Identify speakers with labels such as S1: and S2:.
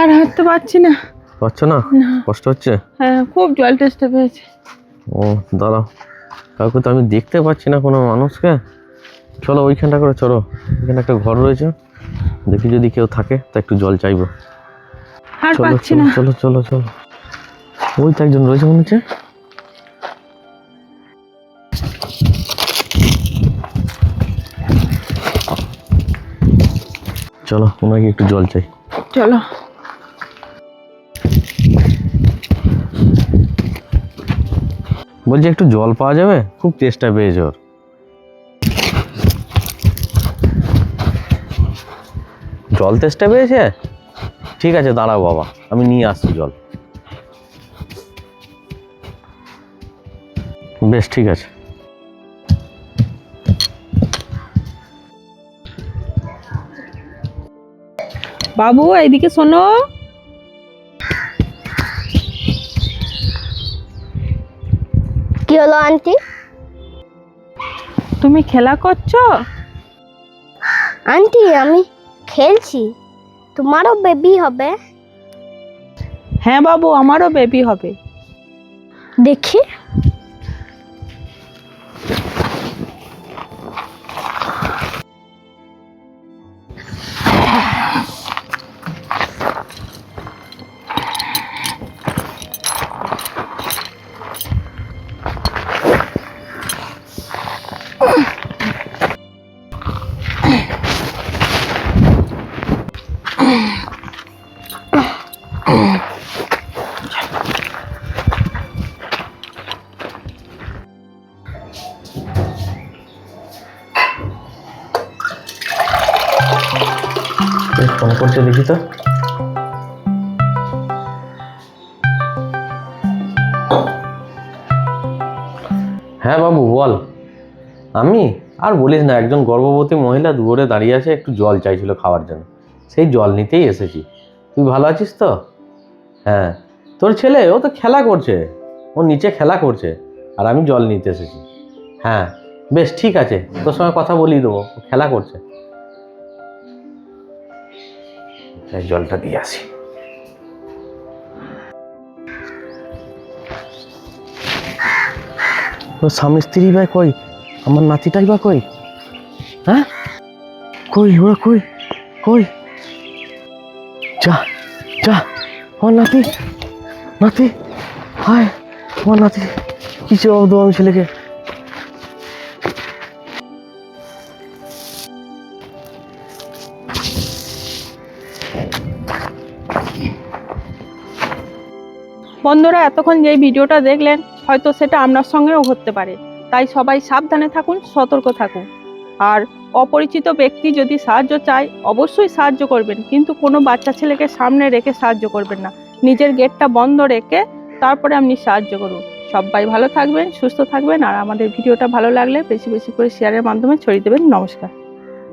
S1: আর হাঁটতে পারছি না।
S2: পাচ্ছ না? কষ্ট হচ্ছে?
S1: হ্যাঁ খুব জল টেস্টে পেয়েছে
S2: ও দাঁড়াও। কাউকে তো আমি দেখতে পাচ্ছি না কোনো মানুষকে। চলো ওইখানটা করে চলো। এখানে একটা ঘর রয়েছে। দেখি যদি কেউ থাকে তা একটু জল চাইব। চলো চলো চলো চলো। ওই তো একজন রয়েছে মনে হচ্ছে। চলো ওনাকে একটু জল চাই।
S1: চলো।
S2: বলছি একটু জল পাওয়া যাবে? খুব চেষ্টা পেয়েছে ওর। জল তেষ্টা পেয়েছে? ঠিক আছে দাঁড়াও বাবা আমি নিয়ে আসছি জল। বেশ ঠিক আছে।
S1: বাবু এইদিকে শোনো।
S3: কি হলো আন্টি?
S1: তুমি খেলা করছ?
S3: আন্টি আমি খেলছি। তোমারও বেবি হবে?
S1: হ্যাঁ বাবু আমারও বেবি হবে।
S3: দেখি।
S2: ফোন করছে দেখি তো। হ্যাঁ বাবু বল। আমি? আর বলিস না, একজন গর্ভবতী মহিলা দূরে দাঁড়িয়ে আছে, একটু জল চাইছিল খাওয়ার জন্য। সেই জল নিতেই এসেছি। তুই ভালো আছিস তো? হ্যাঁ। তোর ছেলে, ও তো খেলা করছে। ও নিচে খেলা করছে, আর আমি জল নিতে এসেছি। হ্যাঁ। বেশ, ঠিক আছে। তোর সঙ্গে কথা বলিয়ে দেবো। ও খেলা করছে। জলটা দিয়ে আসি। স্বামী স্ত্রী ভাই কই? আমার নাতিটাই বা কই? হ্যাঁ? কই ওরা কই? কই? যা যা, আমার নাতি নাতি, হায়, আমার নাতি আমি ছেলেকে।
S1: বন্ধুরা, এতক্ষণ যে ভিডিওটা দেখলেন, হয়তো সেটা আপনার সঙ্গেও ঘটতে পারে। তাই সবাই সাবধানে থাকুন, সতর্ক থাকুন। আর অপরিচিত ব্যক্তি যদি সাহায্য চায়, অবশ্যই সাহায্য করবেন। কিন্তু কোনো বাচ্চা ছেলেকে সামনে রেখে সাহায্য করবেন না। নিজের গেটটা বন্ধ রেখে তারপরে আপনি সাহায্য করুন। সবাই ভালো থাকবেন, সুস্থ থাকবেন। আর আমাদের ভিডিওটা ভালো লাগলে বেশি বেশি করে শেয়ারের মাধ্যমে ছড়িয়ে দেবেন। নমস্কার।